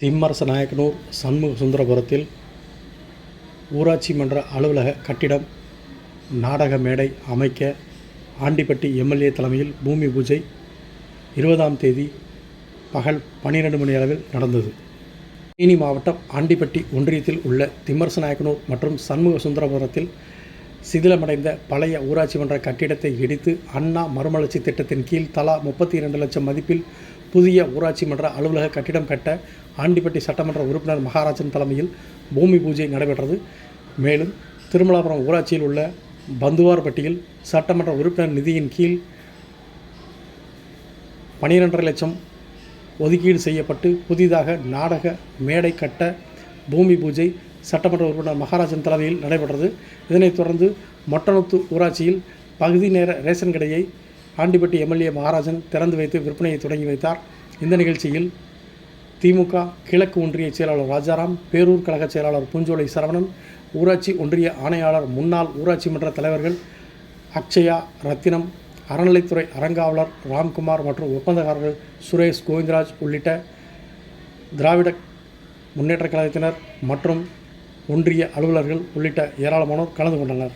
திம்மரச நாயக்கனூர் சண்முக சுந்தரபுரத்தில் ஊராட்சி மன்ற அலுவலக கட்டிடம் நாடக மேடை அமைக்க ஆண்டிப்பட்டி எம்எல்ஏ தலைமையில் பூமி பூஜை இருபதாம் தேதி பகல் பன்னிரெண்டு மணி அளவில் நடந்தது. தேனி மாவட்டம் ஆண்டிப்பட்டி ஒன்றியத்தில் உள்ள திம்மரச நாயக்கனூர் மற்றும் சண்முக சுந்தரபுரத்தில் சிதிலமடைந்த பழைய ஊராட்சி மன்ற கட்டிடத்தை இடித்து அண்ணா மறுமலர்ச்சி திட்டத்தின் கீழ் தலா முப்பத்தி இரண்டு லட்சம் மதிப்பில் புதிய ஊராட்சி மன்ற அலுவலக கட்டிடம் கட்ட ஆண்டிப்பட்டி சட்டமன்ற உறுப்பினர் மகாராஜன் தலைமையில் பூமி பூஜை நடைபெற்றது. மேலும் திருமலாபுரம் ஊராட்சியில் உள்ள பந்துவார்பட்டியில் சட்டமன்ற உறுப்பினர் நிதியின் கீழ் பனிரெண்டரை லட்சம் ஒதுக்கீடு செய்யப்பட்டு புதிதாக நாடக மேடை கட்ட பூமி பூஜை சட்டமன்ற உறுப்பினர் மகாராஜன் தலைமையில் நடைபெற்றது. இதனைத் தொடர்ந்து மொட்டநுத்து ஊராட்சியில் பகுதி நேர ரேஷன் கடையை ஆண்டிப்பட்டி எம்எல்ஏ மகாராஜன் திறந்து வைத்து விற்பனையை தொடங்கி வைத்தார். இந்த நிகழ்ச்சியில் திமுக கிழக்கு ஒன்றிய செயலாளர் ராஜாராம் பேரூர் கழக செயலாளர் பூஞ்சோலை சரவணன் ஊராட்சி ஒன்றிய ஆணையாளர் முன்னாள் ஊராட்சி மன்ற தலைவர்கள் அக்ஷயா ரத்தினம் அறநிலைத்துறை அறங்காவலர் ராம்குமார் மற்றும் ஒப்பந்தக்காரர்கள் சுரேஷ் கோவிந்தராஜ் உள்ளிட்ட திராவிட முன்னேற்றக் கழகத்தினர் மற்றும் ஒன்றிய அலுவலர்கள் உள்ளிட்ட ஏராளமானோர் கலந்து கொண்டனர்.